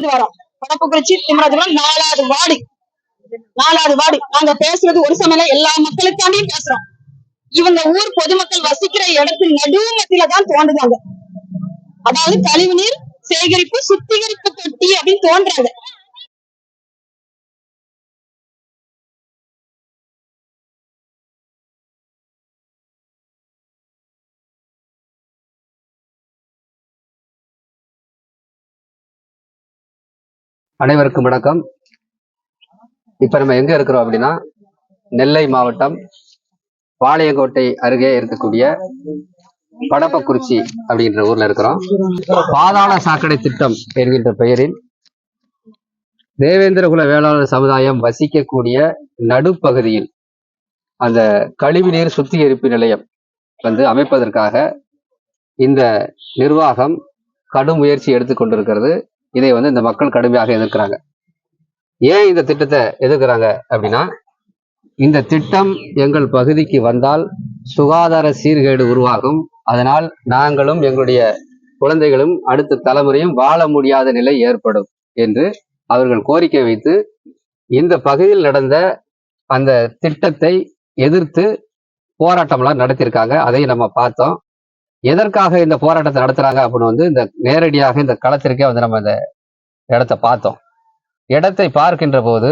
இருந்து வரோம். படப்புக்குறிச்சி திமராஜபுரம் நாலாவது வார்டு. நாலாவது வார்டு. நாங்க பேசுறது ஒரு சமயம் எல்லா மக்களுக்காண்டியும் பேசுறோம். இவங்க ஊர் பொதுமக்கள் வசிக்கிற இடத்தின் நடுமத்தில தான் தோன்றுதாங்க அதாவது கழிவுநீர் சேகரிப்பு சுத்திகரிப்பு தொட்டி அப்படின்னு தோன்றாங்க. அனைவருக்கும் வணக்கம். இப்ப நம்ம எங்க இருக்கிறோம் அப்படின்னா நெல்லை மாவட்டம் பாளையங்கோட்டை அருகே இருக்கக்கூடிய படப்பக்குறிச்சி அப்படின்ற ஊர்ல இருக்கிறோம். பாதாள சாக்கடை திட்டம் என்கின்ற பெயரில் தேவேந்திரகுல வேளாளர் சமுதாயம் வசிக்கக்கூடிய நடுப்பகுதியில் அந்த கழிவுநீர் சுத்திகரிப்பு நிலையம் வந்து அமைப்பதற்காக இந்த நிர்வாகம் கடும் முயற்சி எடுத்துக்கொண்டிருக்கிறது இதை வந்து இந்த மக்கள் கடுமையாக எதிர்க்கிறாங்க. ஏன் இந்த திட்டத்தை எதிர்க்கிறாங்க அப்படின்னா இந்த திட்டம் எங்கள் பகுதிக்கு வந்தால் சுகாதார சீர்கேடு உருவாகும். அதனால் நாங்களும் எங்களுடைய குழந்தைகளும் அடுத்த தலைமுறையும் வாழ முடியாத நிலை ஏற்படும் என்று அவர்கள் கோரிக்கை வைத்து இந்த பகுதியில் நடந்த அந்த திட்டத்தை எதிர்த்து போராட்டம்லாம் நடத்தியிருக்காங்க. அதை நம்ம பார்த்தோம். எதற்காக இந்த போராட்டத்தை நடத்துறாங்க அப்படின்னு வந்து இந்த நேரடியாக இந்த களத்திற்கே வந்து நம்ம இந்த இடத்தை பார்த்தோம். இடத்தை பார்க்கின்ற போது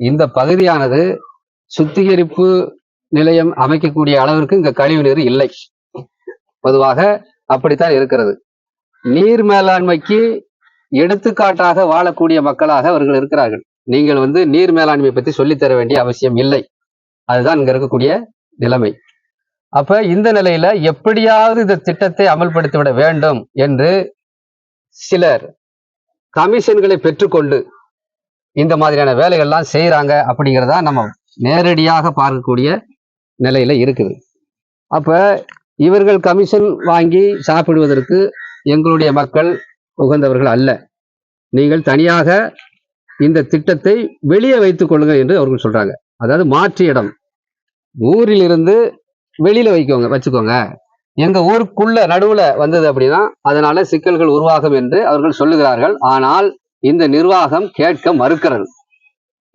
இந்த பகுதியானது சுத்திகரிப்பு நிலையம் அமைக்கக்கூடிய அளவிற்கு இங்க கழிவு நீர் இல்லை. பொதுவாக அப்படித்தான் இருக்கிறது. நீர் மேலாண்மைக்கு எடுத்துக்காட்டாக வாழக்கூடிய மக்களாக அவர்கள் இருக்கிறார்கள். நீங்கள் வந்து நீர் மேலாண்மை பற்றி சொல்லித் தர வேண்டிய அவசியம் இல்லை. அதுதான் இங்க இருக்கக்கூடிய நிலைமை. அப்ப இந்த நிலையில எப்படியாவது இந்த திட்டத்தை அமல்படுத்தி விட வேண்டும் என்று சிலர் கமிஷன்களை பெற்றுக்கொண்டு இந்த மாதிரியான வேலைகள்லாம் செய்யறாங்க அப்படிங்கிறதா நம்ம நேரடியாக பார்க்கக்கூடிய நிலையில இருக்குது. அப்ப இவர்கள் கமிஷன் வாங்கி சாப்பிடுவதற்கு எங்களுடைய மக்கள் உகந்தவர்கள் அல்ல. நீங்கள் தனியாக இந்த திட்டத்தை வெளியே வைத்துக் கொள்ளுங்க என்று அவர்கள் சொல்றாங்க. அதாவது மாற்று இடம். ஊரில் இருந்து வெளியில வைக்கோங்க வச்சுக்கோங்க. எங்க ஊருக்குள்ள நடுவுல வந்தது அப்படின்னா அதனால சிக்கல்கள் உருவாகும் என்று அவர்கள் சொல்லுகிறார்கள். ஆனால் இந்த நிர்வாகம் கேட்க மறுக்கிறது.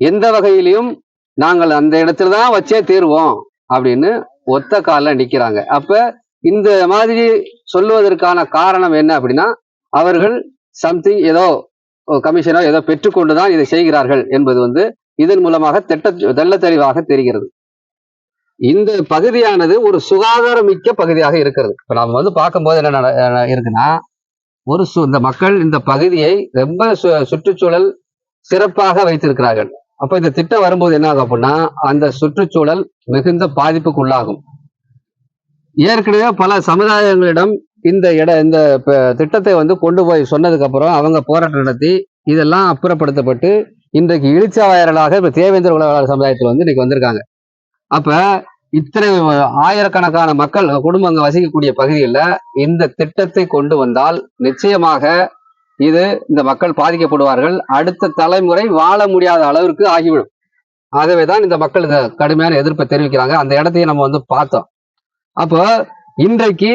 எந்த வகையிலையும் நாங்கள் அந்த இடத்துல தான் வச்சே தீர்வோம் அப்படின்னு ஒத்த காலில் நிக்கிறாங்க. அப்ப இந்த மாதிரி சொல்லுவதற்கான காரணம் என்ன அப்படின்னா அவர்கள் சம்திங் ஏதோ கமிஷனோ ஏதோ பெற்றுக்கொண்டுதான் இதை செய்கிறார்கள் என்பது வந்து இதன் மூலமாக திட்ட தெள்ள தெளிவாக தெரிகிறது. இந்த பகுதியானது ஒரு சுகாதாரமிக்க பகுதியாக இருக்கிறது. இப்ப நாம வந்து பார்க்கும்போது என்ன நட- இருக்குன்னா ஒரு சு இந்த மக்கள் இந்த பகுதியை ரொம்ப சு- சுற்றுச்சூழல் சிறப்பாக வைத்திருக்கிறார்கள். அப்ப இந்த திட்டம் வரும்போது என்ன ஆகும் அப்படின்னா அந்த சுற்றுச்சூழல் மிகுந்த பாதிப்புக்கு உள்ளாகும் ஏற்கனவே பல சமுதாயங்களிடம் இந்த இட இந்த திட்டத்தை வந்து கொண்டு போய் சொன்னதுக்கு அப்புறம் அவங்க போராட்டம் நடத்தி இதெல்லாம் அப்புறப்படுத்தப்பட்டு இன்றைக்கு இழிச்சா வைரலாக இப்ப தேவேந்திர உலகாளர் சமுதாயத்தில் வந்து இன்னைக்கு வந்திருக்காங்க. அப்ப இத்தனை ஆயிரக்கணக்கான மக்கள் குடும்பங்கள் வசிக்கக்கூடிய பகுதியில் இந்த திட்டத்தை கொண்டு வந்தால் நிச்சயமாக இது இந்த மக்கள் பாதிக்கப்படுவார்கள். அடுத்த தலைமுறை வாழ முடியாத அளவிற்கு ஆகிவிடும். ஆகவே தான் இந்த மக்கள் இந்த கடுமையான எதிர்ப்பை தெரிவிக்கிறாங்க. அந்த இடத்தையும் நம்ம வந்து பார்த்தோம். அப்போ இன்றைக்கு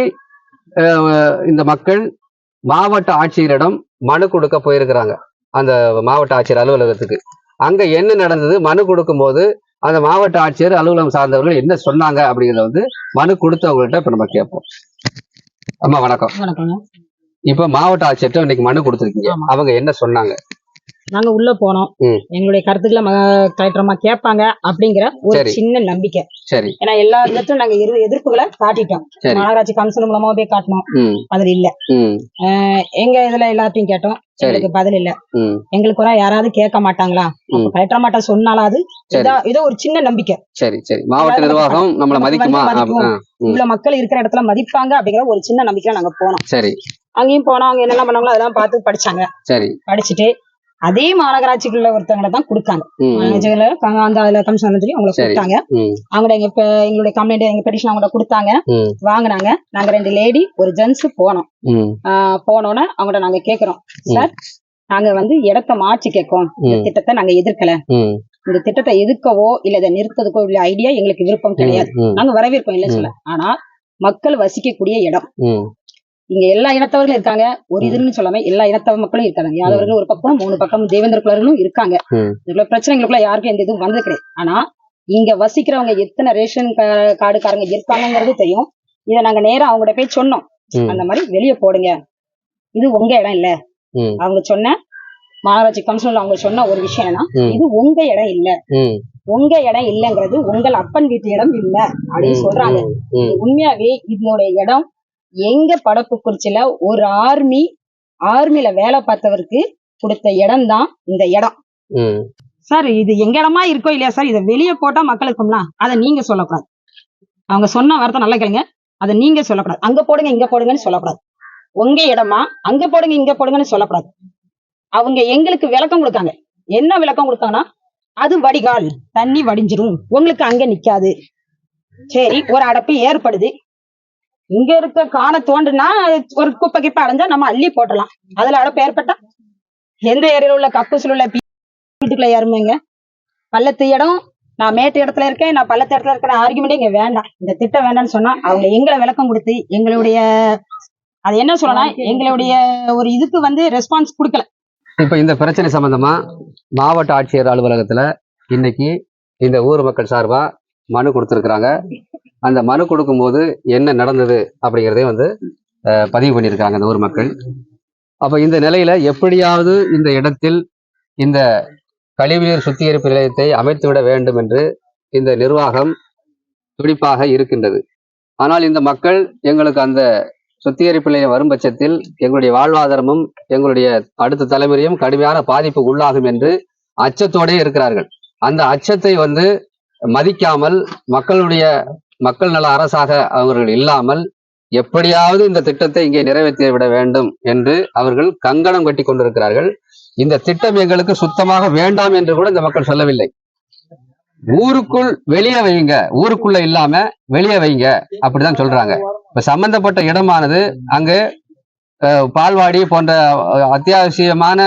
இந்த மக்கள் மாவட்ட ஆட்சியரிடம் மனு கொடுக்க போயிருக்கிறாங்க. அந்த மாவட்ட ஆட்சியர் அலுவலகத்துக்கு. அங்க என்ன நடந்தது? மனு கொடுக்கும்போது அந்த மாவட்ட ஆட்சியர் அலுவலகம் சார்ந்தவர்கள் என்ன சொன்னாங்க அப்படிங்கறத வந்து மனு கொடுத்தவங்கள்ட்ட இப்ப நம்ம கேட்போம். அம்மா வணக்கம். இப்ப மாவட்ட ஆட்சியர்கிட்ட இன்னைக்கு மனு கொடுத்துருக்கீங்க. அவங்க என்ன சொன்னாங்க? நாங்க உள்ள போனோம். எங்களுடைய கருத்துக்களை கலெக்டரமா கேட்பாங்க அப்படிங்கிற ஒரு. சின்ன நம்பிக்கை. சரி. ஏன்னா எல்லா இடத்துலயும் நாங்க எதிர் எதிர்ப்புகளை காட்டிட்டோம். மாநகராட்சி கமிஷன் மூலமா போய் காட்டணும் பதில் இல்ல. எங்க இதுல எல்லாத்தையும் கேட்டோம். எங்களுக்கு பதில் இல்ல. எங்களுக்கு யாராவது கேட்க மாட்டாங்களா. கலெக்டர் மாட்டா சொன்னாலாவது. இதா ஒரு சின்ன நம்பிக்கை. சரி சரி. மாவட்ட நிர்வாகம் நம்மள மதிக்குமா. இவ்வளவு மக்கள் இருக்கிற இடத்துல மதிப்பாங்க அப்படிங்கிற ஒரு சின்ன நம்பிக்கையில நாங்க போனோம். சரி. அங்கேயும் போனோம். அவங்க என்னென்ன பண்ணாங்களோ அதெல்லாம் பார்த்து படிச்சாங்க. சரி. படிச்சுட்டு அதே மாநகராட்சிக்குள்ள ஒருத்தவங்களை தான் கொடுத்தாங்க அந்த அதுல கமிஷன் சொல்லி அவங்களை. கொடுத்தாங்க. ம். அவங்க எங்க எங்களுடைய கம்ப்ளைண்ட் எங்க பெட்டிஷன் அவங்கள்ட்ட கொடுத்தாங்க. வாங்குனாங்க. நாங்க ரெண்டு லேடி ஒரு ஜென்ஸ் போனோம். போனோன்னே அவங்கள்ட்ட நாங்க கேக்குறோம். சார் நாங்க வந்து இடத்த மாற்றி கேட்கோம். இந்த. திட்டத்தை நாங்க எதிர்க்கல. இந்த திட்டத்தை எதிர்க்கவோ இல்ல இதை நிறுத்ததுக்கோ இல்ல ஐடியா எங்களுக்கு விருப்பம் கிடையாது. நாங்க வரவேற்போம் இல்ல சொல்ல. ஆனா மக்கள் வசிக்கக்கூடிய இடம். இங்க எல்லா இனத்தவர்களும் இருக்காங்க. ஒரு இதுன்னு சொல்லாம எல்லா இனத்தவ மக்களும் இருக்காங்க. யாதவர்கள் ஒரு பக்கம் மூணு பக்கம் தேவேந்திர குலர்களும் இருக்காங்க. இதுல பிரச்சனைகளுக்குள்ள யாருக்கும் எந்த இதுவும் வந்தது கிடையாது. ஆனா இங்க வசிக்கிறவங்க எத்தனை ரேஷன் கார்டுக்காரங்க இருக்காங்கிறது தெரியும். இதை நாங்க நேரா அவங்ககிட்ட போய் சொன்னோம். அந்த மாதிரி வெளியே போடுங்க. இது உங்க இடம் இல்ல. அவங்க சொன்ன மாநகராட்சி கமிஷனர்ல அவங்க சொன்ன ஒரு விஷயம் என்னன்னா ம். இது உங்க இடம் இல்ல. உங்க இடம் இல்லங்கிறது உங்கள் அப்பன் வீட்டு இடம் இல்ல. அப்படின்னு சொல்றாங்க. உண்மையாவே இதனுடைய இடம் எங்க படப்பு குறிச்சில ஒரு ஆர்மி ஆர்மில வேலை பார்த்தவருக்கு கொடுத்த இடம் தான் இந்த இடம். சார் இது எங்க இடமா இருக்கோ இல்லையா சார்? இதை வெளியே போட்டா மக்களுக்கும்னா அதை நீங்க சொல்லக்கூடாது. அவங்க சொன்ன வார்த்தை நல்லா கேளுங்க. அதை நீங்க சொல்லக்கூடாது. அங்க போடுங்க இங்க போடுங்கன்னு சொல்லக்கூடாது. உங்க இடமா அங்க போடுங்க இங்க போடுங்கன்னு சொல்லக்கூடாது. அவங்க எங்களுக்கு விளக்கம் கொடுத்தாங்க. என்ன விளக்கம் கொடுத்தாங்கன்னா அது வடிகால் தண்ணி வடிஞ்சிரும். உங்களுக்கு அங்க நிக்காது. சரி ஒரு அடப்பு ஏற்படுது. இங்க இருக்க காண தோண்டுனா ஒரு குப்பை கிப்பை அடைஞ்சா நம்ம அள்ளி போட்டலாம் அதுல அட ஏற்பட்டா எந்த ஏரியால உள்ள கக்கூசில் உள்ள வீட்டுக்குள்ள ஏறுமுங்க பள்ளத்து இடம். நான் மேட்டு இடத்துல இருக்கேன். நான் பள்ளத்து இடத்துல இருக்கிற ஆர்குமெண்ட் இங்க வேண்டாம். இந்த திட்டம் வேண்டாம்னு சொன்னா அவங்க எங்களை விளக்கம் கொடுத்து எங்களுடைய அது என்ன சொல்லலாம் எங்களுடைய ஒரு இதுக்கு வந்து ரெஸ்பான்ஸ் கொடுக்கல. இப்ப இந்த பிரச்சனை சம்பந்தமா மாவட்ட ஆட்சியர் அலுவலகத்துல இன்னைக்கு இந்த ஊர் மக்கள் சார்பா மனு கொடுத்துருக்குறாங்க. அந்த மனு கொடுக்கும்போது என்ன நடந்தது அப்படிங்கிறதையும் வந்து பதிவு பண்ணியிருக்காங்க இந்த ஊர் மக்கள். அப்போ இந்த நிலையில எப்படியாவது இந்த இடத்தில் இந்த கழிவுநீர் சுத்திகரிப்பு நிலையத்தை அமைத்துவிட வேண்டும் என்று இந்த நிர்வாகம் துடிப்பாக இருக்கின்றது. ஆனால் இந்த மக்கள் எங்களுக்கு அந்த சுத்திகரிப்பு நிலையம் வரும் பட்சத்தில் எங்களுடைய வாழ்வாதாரமும் எங்களுடைய அடுத்த தலைமுறையும் கடுமையான பாதிப்பு உள்ளாகும் என்று அச்சத்தோடே இருக்கிறார்கள். அந்த அச்சத்தை வந்து மதிக்காமல் மக்களுடைய மக்கள் நல அரசாக அவர்கள் இல்லாமல் எப்படியாவது இந்த திட்டத்தை இங்கே நிறைவேற்றி விட வேண்டும் என்று அவர்கள் கங்கணம் கட்டி கொண்டிருக்கிறார்கள். இந்த திட்டம் எங்களுக்கு சுத்தமாக வேண்டாம் என்று கூட இந்த மக்கள் சொல்லவில்லை. ஊருக்குள் வெளியே வைங்க ஊருக்குள்ள இல்லாம வெளியே வைங்க அப்படிதான் சொல்றாங்க. இப்ப சம்பந்தப்பட்ட இடமானது அங்கு பால்வாடி போன்ற அத்தியாவசியமான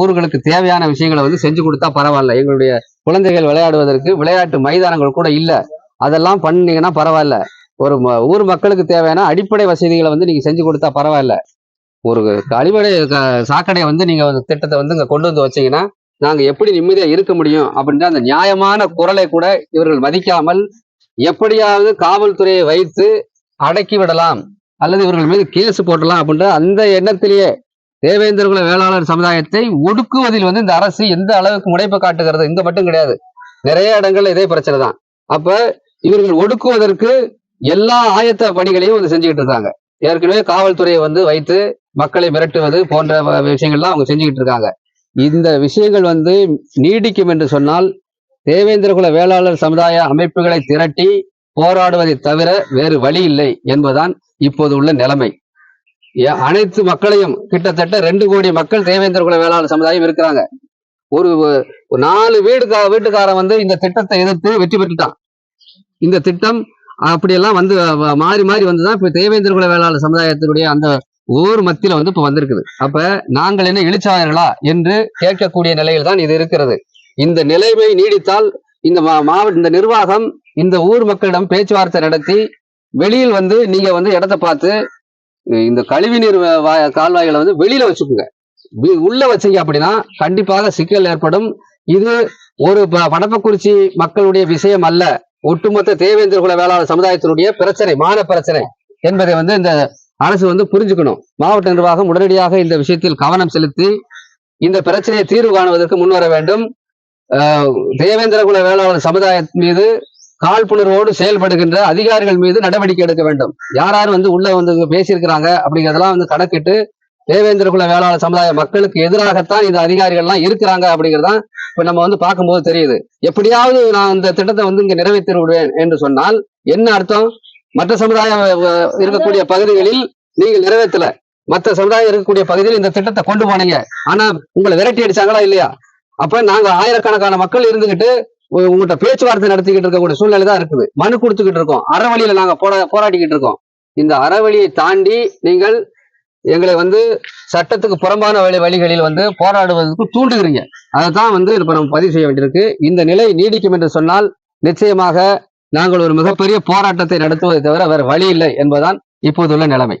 ஊர்களுக்கு தேவையான விஷயங்களை வந்து செஞ்சு கொடுத்தா பரவாயில்ல. எங்களுடைய குழந்தைகள் விளையாடுவதற்கு விளையாட்டு மைதானங்கள் கூட இல்ல. அதெல்லாம் பண்ணீங்கன்னா பரவாயில்ல. ஒரு ம- ஊர் மக்களுக்கு தேவையான அடிப்படை வசதிகளை வந்து நீங்க செஞ்சு கொடுத்தா பரவாயில்ல. ஒரு கழிவடை சாக்கடையை வந்து நீங்க திட்டத்தை வந்து இங்க கொண்டு வந்து வச்சீங்கன்னா நாங்க எப்படி நிம்மதியா இருக்க முடியும் அப்படின்ற அந்த நியாயமான குரலை கூட இவர்கள் மதிக்காமல் எப்படியாவது காவல்துறையை வைத்து அடக்கி விடலாம். அல்லது இவர்கள் மீது கேஸ் போட்டலாம் அப்படின்ற அந்த எண்ணத்திலேயே தேவேந்திரகுல வேளாளர் சமுதாயத்தை ஒடுக்குவதில் வந்து இந்த அரசு எந்த அளவுக்கு முனைப்பு காட்டுகிறது இங்க மட்டும் கிடையாது. நிறைய இடங்கள்ல இதே பிரச்சனை தான் அப்ப இவர்கள் ஒடுக்குவதற்கு எல்லா ஆயத்த பணிகளையும் வந்து செஞ்சுக்கிட்டு இருக்காங்க. ஏற்கனவே காவல்துறையை வந்து வைத்து மக்களை மிரட்டுவது போன்ற விஷயங்கள்லாம் அவங்க செஞ்சுக்கிட்டு இருக்காங்க. இந்த விஷயங்கள் வந்து நீடிக்கும் என்று சொன்னால் தேவேந்திரகுல வேளாளர் சமுதாய அமைப்புகளை திரட்டி போராடுவதை தவிர வேறு வழி இல்லை என்பதுதான் இப்போது உள்ள நிலைமை. அனைத்து மக்களையும் கிட்டத்தட்ட ரெண்டு கோடி மக்கள் தேவேந்திரகுல வேளாளர் சமுதாயம் இருக்கிறாங்க. ஒரு ஒரு நாலு வீடுக்கா வீட்டுக்காரன் வந்து இந்த திட்டத்தை எதிர்த்து வெற்றி பெற்றுட்டான். இந்த திட்டம் அப்படியெல்லாம் வந்து மாறி மாறி வந்துதான் இப்ப தேவேந்திர குல வேளாளர் சமுதாயத்தினுடைய அந்த ஊர் மத்தியில வந்து இப்ப வந்திருக்குது. அப்ப நாங்கள் என்ன எழுச்சாளர்களா என்று கேட்கக்கூடிய நிலையில் தான் இது இருக்கிறது. இந்த நிலைமை நீடித்தால் இந்த மாவட்ட இந்த நிர்வாகம் இந்த ஊர் மக்களிடம் பேச்சுவார்த்தை நடத்தி வெளியில் வந்து நீங்க வந்து இடத்த பார்த்து இந்த கழிவுநீர் கால்வாய்களை வந்து வெளியில வச்சுக்கோங்க. உள்ள வச்சீங்க அப்படின்னா கண்டிப்பாக சிக்கல் ஏற்படும். இது ஒரு ப- படப்பக்குறிச்சி மக்களுடைய விஷயம் அல்ல. ஒட்டுமொத்த தேவேந்திர குல வேளாளர் சமுதாயத்தினுடைய பிரச்சனை மான பிரச்சனை என்பதை வந்து இந்த அரசு வந்து புரிஞ்சுக்கணும். மாவட்ட நிர்வாகம் உடனடியாக இந்த விஷயத்தில் கவனம் செலுத்தி இந்த பிரச்சனையை தீர்வு காணுவதற்கு முன்வர வேண்டும். ஆஹ் தேவேந்திர குல வேளாளர் சமுதாயம் மீது காழ்ப்புணர்வோடு செயல்படுகின்ற அதிகாரிகள் மீது நடவடிக்கை எடுக்க வேண்டும். யார் யார் வந்து உள்ள வந்து பேசியிருக்கிறாங்க அப்படிங்கிறதெல்லாம் வந்து கணக்கிட்டு தேவேந்திர குல வேளாளர் சமுதாய மக்களுக்கு எதிராகத்தான் இந்த அதிகாரிகள்லாம் இருக்கிறாங்க அப்படிங்கிறதான் இப்ப நம்ம வந்து பார்க்கும்போது தெரியுது. எப்படியாவது நான் இந்த திட்டத்தை வந்து இங்க நிறைவேற்றி விடுவேன் என்று சொன்னால் என்ன அர்த்தம்? மற்ற சமுதாயம் இருக்கக்கூடிய பகுதிகளில் நீங்கள் நிறைவேற்றல. மற்ற சமுதாயம் இருக்கக்கூடிய பகுதியில் இந்த திட்டத்தை கொண்டு போனீங்க. ஆனா உங்களை விரட்டி அடிச்சாங்களா இல்லையா? அப்ப நாங்க ஆயிரக்கணக்கான மக்கள் இருந்துகிட்டு உங்கள்கிட்ட பேச்சுவார்த்தை நடத்திக்கிட்டு இருக்கக்கூடிய சூழ்நிலை தான் இருக்குது. மனு கொடுத்துக்கிட்டு இருக்கோம். அறவழியில நாங்க போரா போராடிக்கிட்டு இருக்கோம். இந்த அறவழியை தாண்டி நீங்கள் எங்களை வந்து சட்டத்துக்கு புறம்பான வழி வழிகளில் வந்து போராடுவதற்கு தூண்டுகிறீங்க. அதை தான் வந்து இப்போ நம்ம பதிவு செய்ய வேண்டியிருக்கு. இந்த நிலை நீடிக்கும் என்று சொன்னால் நிச்சயமாக நாங்கள் ஒரு மிகப்பெரிய போராட்டத்தை நடத்துவதை தவிர வேறு வழி இல்லை என்பதுதான் இப்போதுள்ள நிலைமை.